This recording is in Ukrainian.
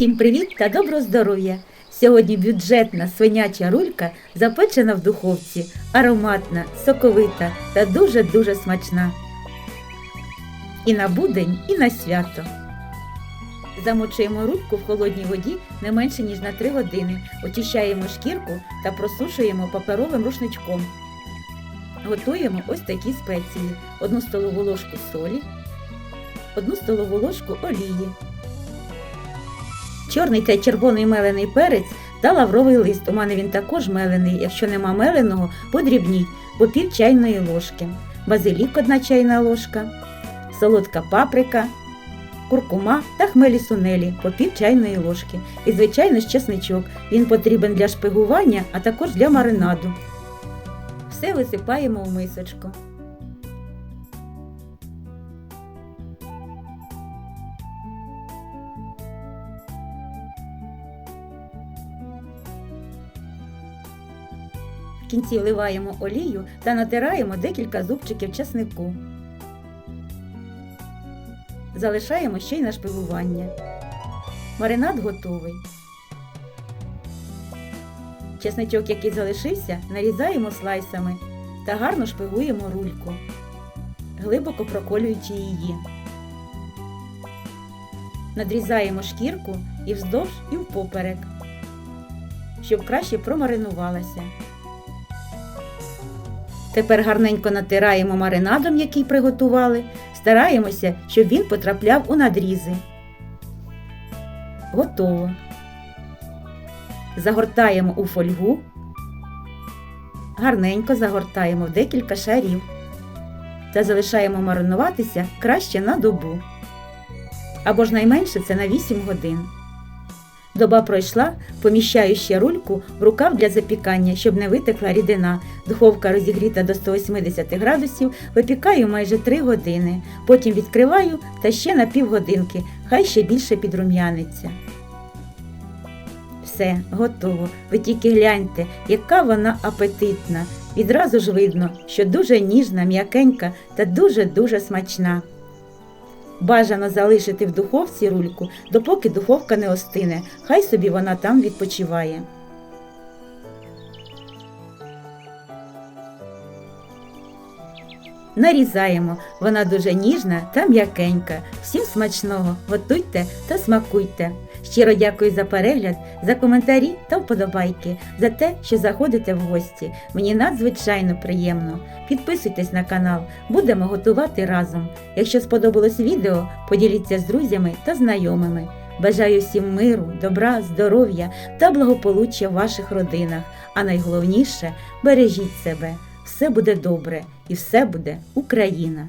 Всім привіт та доброго здоров'я! Сьогодні бюджетна свиняча рулька запечена в духовці, ароматна, соковита та дуже-дуже смачна. І на будень, і на свято. Замочуємо рульку в холодній воді не менше ніж на 3 години, очищаємо шкірку та просушуємо паперовим рушничком. Готуємо ось такі спеції: 1 столову ложку солі, 1 столову ложку олії, чорний та червоний мелений перець та лавровий лист. У мене він також мелений. Якщо нема меленого, подрібніть по пів чайної ложки, базилік 1 чайна ложка, солодка паприка, куркума та хмелі сунелі по пів чайної ложки. І, звичайно, ж чесничок. Він потрібен для шпигування, а також для маринаду. Все висипаємо в мисочку. В кінці вливаємо олію та натираємо декілька зубчиків чеснику. Залишаємо ще й на шпигування. Маринад готовий. Чесничок, який залишився, нарізаємо слайсами та гарно шпигуємо рульку, глибоко проколюючи її. Надрізаємо шкірку і вздовж, і впоперек, щоб краще промаринувалася. Тепер гарненько натираємо маринадом, який приготували, стараємося, щоб він потрапляв у надрізи. Готово. Загортаємо у фольгу, гарненько загортаємо в декілька шарів та залишаємо маринуватися краще на добу. Або ж найменше це на 8 годин. Доба пройшла, поміщаю ще рульку в рукав для запікання, щоб не витекла рідина. Духовка розігріта до 180 градусів, випікаю майже 3 години. Потім відкриваю та ще на півгодинки, хай ще більше підрум'яниться. Все, готово. Ви тільки гляньте, яка вона апетитна. Відразу ж видно, що дуже ніжна, м'якенька та дуже-дуже смачна. Бажано залишити в духовці рульку, допоки духовка не остине, хай собі вона там відпочиває. Нарізаємо, вона дуже ніжна та м'якенька. Всім смачного, готуйте та смакуйте. Щиро дякую за перегляд, за коментарі та вподобайки, за те, що заходите в гості. Мені надзвичайно приємно. Підписуйтесь на канал, будемо готувати разом. Якщо сподобалось відео, поділіться з друзями та знайомими. Бажаю всім миру, добра, здоров'я та благополуччя в ваших родинах. А найголовніше бережіть себе. Все буде добре і все буде Україна!